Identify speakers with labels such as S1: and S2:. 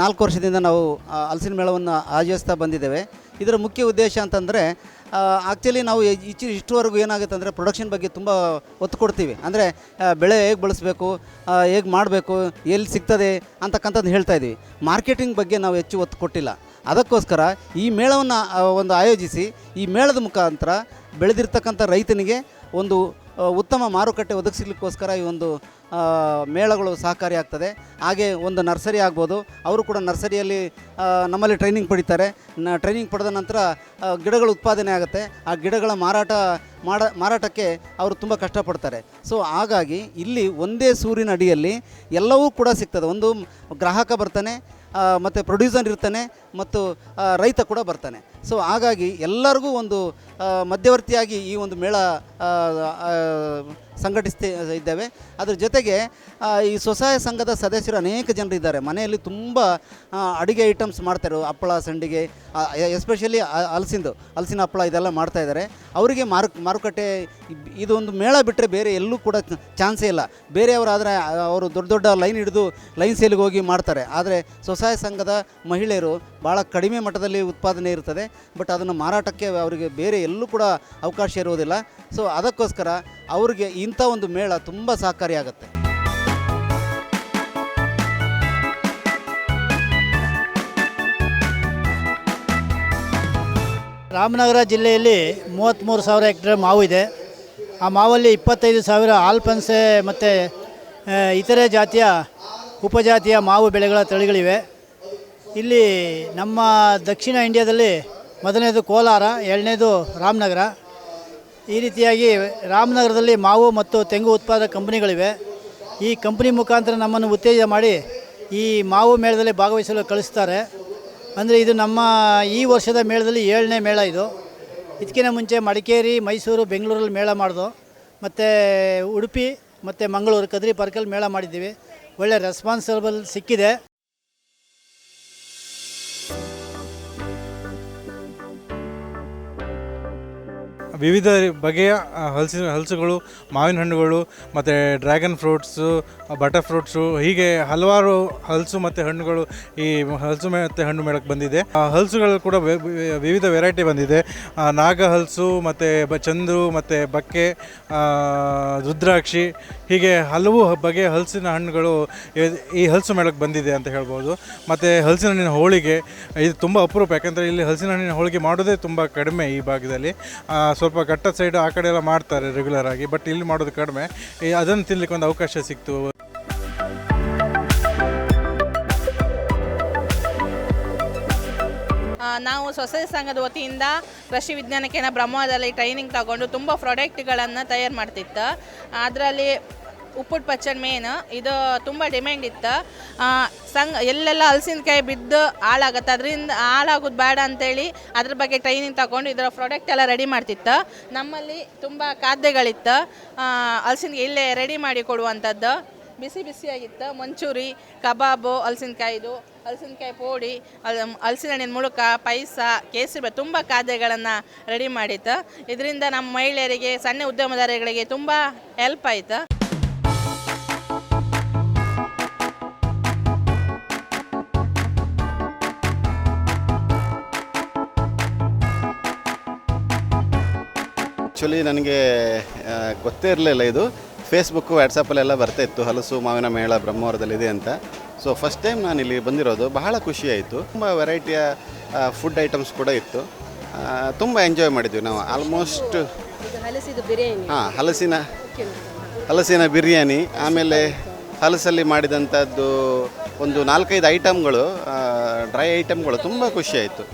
S1: ನಾಲ್ಕು ವರ್ಷದಿಂದ ನಾವು ಹಲಸಿನ ಮೇಳವನ್ನು ಆಯೋಜಿಸ್ತಾ ಬಂದಿದ್ದೇವೆ. ಇದರ ಮುಖ್ಯ ಉದ್ದೇಶ ಅಂತಂದರೆ ಆ್ಯಕ್ಚುಲಿ ನಾವು ಇಚ್ಚು ಇಷ್ಟುವರೆಗೂ ಏನಾಗುತ್ತೆ ಅಂದರೆ ಪ್ರೊಡಕ್ಷನ್ ಬಗ್ಗೆ ತುಂಬ ಒತ್ತು ಕೊಡ್ತೀವಿ. ಅಂದರೆ ಬೆಳೆ ಹೇಗೆ ಬಳಸಬೇಕು ಹೇಗೆ ಮಾಡಬೇಕು, ಎಲ್ಲಿ ಸಿಗ್ತದೆ ಅಂತಕ್ಕಂಥದ್ದು ಹೇಳ್ತಾ ಇದ್ದೀವಿ. ಮಾರ್ಕೆಟಿಂಗ್ ಬಗ್ಗೆ ನಾವು ಹೆಚ್ಚು ಒತ್ತು ಕೊಟ್ಟಿಲ್ಲ. ಅದಕ್ಕೋಸ್ಕರ ಈ ಮೇಳವನ್ನು ಒಂದು ಆಯೋಜಿಸಿ ಈ ಮೇಳದ ಮುಖಾಂತರ ಬೆಳೆದಿರ್ತಕ್ಕಂಥ ರೈತನಿಗೆ ಒಂದು ಉತ್ತಮ ಮಾರುಕಟ್ಟೆ ಒದಗಿಸ್ಲಿಕ್ಕೋಸ್ಕರ ಈ ಒಂದು ಮೇಳಗಳು ಸಹಕಾರಿಯಾಗ್ತದೆ ಹಾಗೆ ಒಂದು ನರ್ಸರಿ ಆಗ್ಬೋದು. ಅವರು ಕೂಡ ನರ್ಸರಿಯಲ್ಲಿ ನಮ್ಮಲ್ಲಿ ಟ್ರೈನಿಂಗ್ ಪಡಿತಾರೆ. ನ ಟ್ರೈನಿಂಗ್ ಪಡೆದ ನಂತರ ಗಿಡಗಳು ಉತ್ಪಾದನೆ ಆಗುತ್ತೆ. ಆ ಗಿಡಗಳ ಮಾರಾಟ ಮಾಡ, ಮಾರಾಟಕ್ಕೆ ಅವರು ತುಂಬ ಕಷ್ಟಪಡ್ತಾರೆ. ಸೊ ಹಾಗಾಗಿ ಇಲ್ಲಿ ಒಂದೇ ಸೂರಿನ ಅಡಿಯಲ್ಲಿ ಎಲ್ಲವೂ ಕೂಡ ಸಿಗ್ತದೆ. ಒಂದು ಗ್ರಾಹಕ ಬರ್ತಾನೆ ಮತ್ತು ಪ್ರೊಡ್ಯೂಸರ್ ಇರ್ತಾನೆ ಮತ್ತು ರೈತ ಕೂಡ ಬರ್ತಾನೆ. ಸೊ ಹಾಗಾಗಿ ಎಲ್ಲರಿಗೂ ಒಂದು ಮಧ್ಯವರ್ತಿಯಾಗಿ ಈ ಒಂದು ಮೇಳ ಸಂಘಟಿಸ್ತಾ ಇದ್ದೇವೆ. ಅದ್ರ ಜೊತೆಗೆ ಈ ಸ್ವಸಹಾಯ ಸಂಘದ ಸದಸ್ಯರು ಅನೇಕ ಜನರು ಇದ್ದಾರೆ. ಮನೆಯಲ್ಲಿ ತುಂಬ ಅಡುಗೆ ಐಟಮ್ಸ್ ಮಾಡ್ತಾರೆ ಹಪ್ಪಳ, ಸಂಡಿಗೆ ಎಸ್ಪೆಷಲಿ ಹಲಸಿಂದು ಹಲಸಿನ ಹಪ್ಪಳ ಇದೆಲ್ಲ ಮಾಡ್ತಾ ಇದ್ದಾರೆ. ಅವರಿಗೆ ಮಾರು, ಮಾರುಕಟ್ಟೆ ಇದೊಂದು ಮೇಳ ಬಿಟ್ಟರೆ ಬೇರೆ ಎಲ್ಲೂ ಕೂಡ ಚಾನ್ಸೇ ಇಲ್ಲ. ಬೇರೆಯವರಾದರೆ ಅವರು ದೊಡ್ಡ ದೊಡ್ಡ ಲೈನ್ ಹಿಡಿದು ಲೈನ್ ಸೇಲಿಗೆ ಹೋಗಿ ಮಾಡ್ತಾರೆ. ಆದರೆ ಸ್ವಸಹಾಯ ಸಂಘದ ಮಹಿಳೆಯರು ಭಾಳ ಕಡಿಮೆ ಮಟ್ಟದಲ್ಲಿ ಉತ್ಪಾದನೆ ಇರ್ತದೆ. ಬಟ್ ಅದನ್ನು ಮಾರಾಟಕ್ಕೆ ಅವರಿಗೆ ಬೇರೆ ಎಲ್ಲೂ ಕೂಡ ಅವಕಾಶ ಇರುವುದಿಲ್ಲ. ಸೊ ಅದಕ್ಕೋಸ್ಕರ ಅವರಿಗೆ ಇಂಥ ಒಂದು ಮೇಳ ತುಂಬ ಸಹಕಾರಿಯಾಗುತ್ತೆ
S2: ರಾಮನಗರ ಜಿಲ್ಲೆಯಲ್ಲಿ ಮೂವತ್ತ್ಮೂರು ಸಾವಿರ ಹೆಕ್ಟರ್ ಮಾವು ಇದೆ. ಆ ಮಾವಲ್ಲಿ ಇಪ್ಪತ್ತೈದು ಸಾವಿರ ಆಲ್ಪನ್ಸೆ ಮತ್ತು ಇತರೆ ಜಾತಿಯ, ಉಪಜಾತಿಯ ಮಾವು ಬೆಳೆಗಳ ತಳಿಗಳಿವೆ. ಇಲ್ಲಿ ನಮ್ಮ ದಕ್ಷಿಣ ಇಂಡಿಯಾದಲ್ಲಿ ಮೊದಲನೇದು ಕೋಲಾರ, ಎರಡನೇದು ರಾಮನಗರ. ಈ ರೀತಿಯಾಗಿ ರಾಮನಗರದಲ್ಲಿ ಮಾವು ಮತ್ತು ತೆಂಗು ಉತ್ಪಾದಕ ಕಂಪನಿಗಳಿವೆ. ಈ ಕಂಪನಿ ಮುಖಾಂತರ ನಮ್ಮನ್ನು ಉತ್ತೇಜನ ಮಾಡಿ ಈ ಮಾವು ಮೇಳದಲ್ಲಿ ಭಾಗವಹಿಸಲು ಕಳಿಸ್ತಾರೆ. ಅಂದರೆ ಇದು ನಮ್ಮ ಈ ವರ್ಷದ ಮೇಳದಲ್ಲಿ ಏಳನೇ ಮೇಳ ಇದು. ಇದಕ್ಕಿಂತ ಮುಂಚೆ ಮಡಿಕೇರಿ, ಮೈಸೂರು, ಬೆಂಗಳೂರಲ್ಲಿ ಮೇಳ ಮಾಡಿದು. ಮತ್ತು ಉಡುಪಿ ಮತ್ತು ಮಂಗಳೂರು, ಕದ್ರಿ ಪಾರ್ಕಲ್ಲಿ ಮೇಳ ಮಾಡಿದ್ದೀವಿ. ಒಳ್ಳೆ ರೆಸ್ಪಾನ್ಸಿಬಲ್ ಸಿಕ್ಕಿದೆ.
S3: ವಿವಿಧ ಬಗೆಯ ಹಲಸಿನ ಹಲಸುಗಳು ಮಾವಿನ ಹಣ್ಣುಗಳು ಮತ್ತು ಡ್ರ್ಯಾಗನ್ ಫ್ರೂಟ್ಸು ಬಟರ್ ಫ್ರೂಟ್ಸು ಹೀಗೆ ಹಲವಾರು ಹಲಸು ಮತ್ತು ಹಣ್ಣುಗಳು ಈ ಹಲಸು ಮತ್ತು ಹಣ್ಣು ಮೇಳಕ್ಕೆ ಬಂದಿದೆ. ಹಲಸುಗಳು ಕೂಡ ವಿವಿಧ ವೆರೈಟಿ ಬಂದಿದೆ. ನಾಗ ಹಲಸು ಮತ್ತು ಬ ಚಂದ್ರು ಮತ್ತು ಬಕ್ಕೆ ರುದ್ರಾಕ್ಷಿ ಹೀಗೆ ಹಲವು ಬಗೆಯ ಹಲಸಿನ ಹಣ್ಣುಗಳು ಈ ಹಲಸು ಮೇಳಕ್ಕೆ ಬಂದಿದೆ ಅಂತ ಹೇಳ್ಬೋದು. ಮತ್ತು ಹಲಸಿನ ಹಣ್ಣಿನ ಹೋಳಿಗೆ ಇದು ತುಂಬ ಅಪರೂಪ ಯಾಕಂದರೆ ಇಲ್ಲಿ ಹಲಸಿನ ಹಣ್ಣಿನ ಹೋಳಿಗೆ ಮಾಡೋದೇ ತುಂಬ ಕಡಿಮೆ ಈ ಭಾಗದಲ್ಲಿ. ಆ, ಸ್ವಲ್ಪ ಘಟ್ಟ ಸೈಡ್ ಆ ಕಡೆ ಎಲ್ಲ ಮಾಡ್ತಾರೆ ರೆಗ್ಯುಲರ್ ಆಗಿ ಬಟ್ ಇಲ್ಲಿ ಮಾಡೋದು ಕಡಿಮೆ. ಅದನ್ನು ತಿನ್ಲಿಕ್ಕೆ ಒಂದು ಅವಕಾಶ ಸಿಕ್ತು.
S4: ನಾವು ಸೊಸೈಟಿ ಸಂಘದ ವತಿಯಿಂದ ಕೃಷಿ ವಿಜ್ಞಾನಕ್ಕೆ ಬ್ರಹ್ಮದಲ್ಲಿ ಟ್ರೈನಿಂಗ್ ತಗೊಂಡು ತುಂಬ ಪ್ರಾಡಕ್ಟ್ಗಳನ್ನು ತಯಾರು ಮಾಡ್ತಿತ್ತು. ಅದರಲ್ಲಿ ಉಪ್ಪುಟ್ಟು ಪಚ್ಚಡಿ ಮೇನ್ ಇದು ತುಂಬ ಡಿಮ್ಯಾಂಡ್ ಇತ್ತು. ಸಂಘ ಎಲ್ಲೆಲ್ಲ ಹಲಸಿನಕಾಯಿ ಬಿದ್ದು ಹಾಳಾಗತ್ತೆ. ಅದರಿಂದ ಹಾಳಾಗೋದು ಬೇಡ ಅಂತೇಳಿ ಅದ್ರ ಬಗ್ಗೆ ಟ್ರೈನಿಂಗ್ ತಗೊಂಡು ಇದರ ಪ್ರಾಡಕ್ಟ್ ಎಲ್ಲ ರೆಡಿ ಮಾಡ್ತಿತ್ತು. ನಮ್ಮಲ್ಲಿ ತುಂಬ ಖಾದ್ಯಗಳಿತ್ತು. ಹಲಸಿನಕಾಯಿ ಇಲ್ಲೇ ರೆಡಿ ಮಾಡಿ ಕೊಡುವಂಥದ್ದು ಬಿಸಿ ಬಿಸಿಯಾಗಿತ್ತು. ಮಂಚೂರಿ, ಕಬಾಬು ಹಲಸಿನಕಾಯಿದು ಹಲಸಿನಕಾಯಿ ಪೋಡಿ ಹಲ್ ಹಲಸಿನ ಹಣ್ಣಿನ ಮುಳುಕ, ಪಾಯಸ ಕೇಸರಿ ತುಂಬ ಖಾದ್ಯಗಳನ್ನು ರೆಡಿ ಮಾಡಿತ್ತು. ಇದರಿಂದ ನಮ್ಮ ಮಹಿಳೆಯರಿಗೆ, ಸಣ್ಣ ಉದ್ಯಮದಾರಿಗಳಿಗೆ ತುಂಬ ಹೆಲ್ಪ್ ಆಯಿತು.
S5: ಆ್ಯಕ್ಚುಲಿ ನನಗೆ ಗೊತ್ತೇ ಇರಲಿಲ್ಲ ಇದು. ಫೇಸ್ಬುಕ್ಕು ವಾಟ್ಸಪ್ಪಲ್ಲೆಲ್ಲ ಬರ್ತಾ ಇತ್ತು. ಹಲಸು ಮಾವಿನ ಮೇಳ ಬ್ರಹ್ಮವರದಲ್ಲಿದೆ ಅಂತ. ಸೊ ಫಸ್ಟ್ ಟೈಮ್ ನಾನು ಇಲ್ಲಿ ಬಂದಿರೋದು. ಬಹಳ ಖುಷಿಯಾಯಿತು ತುಂಬ ವೆರೈಟಿಯ ಫುಡ್ ಐಟಮ್ಸ್ ಕೂಡ ಇತ್ತು. ತುಂಬ ಎಂಜಾಯ್ ಮಾಡಿದ್ವಿ ನಾವು. ಆಲ್ಮೋಸ್ಟ್ ಹಾಂ ಹಲಸಿನ ಹಲಸಿನ ಬಿರಿಯಾನಿ. ಆಮೇಲೆ ಹಲಸಲ್ಲಿ ಮಾಡಿದಂಥದ್ದು ಒಂದು ನಾಲ್ಕೈದು ಐಟಮ್ಗಳು ಡ್ರೈ ಐಟಮ್ಗಳು ತುಂಬ ಖುಷಿಯಾಯಿತು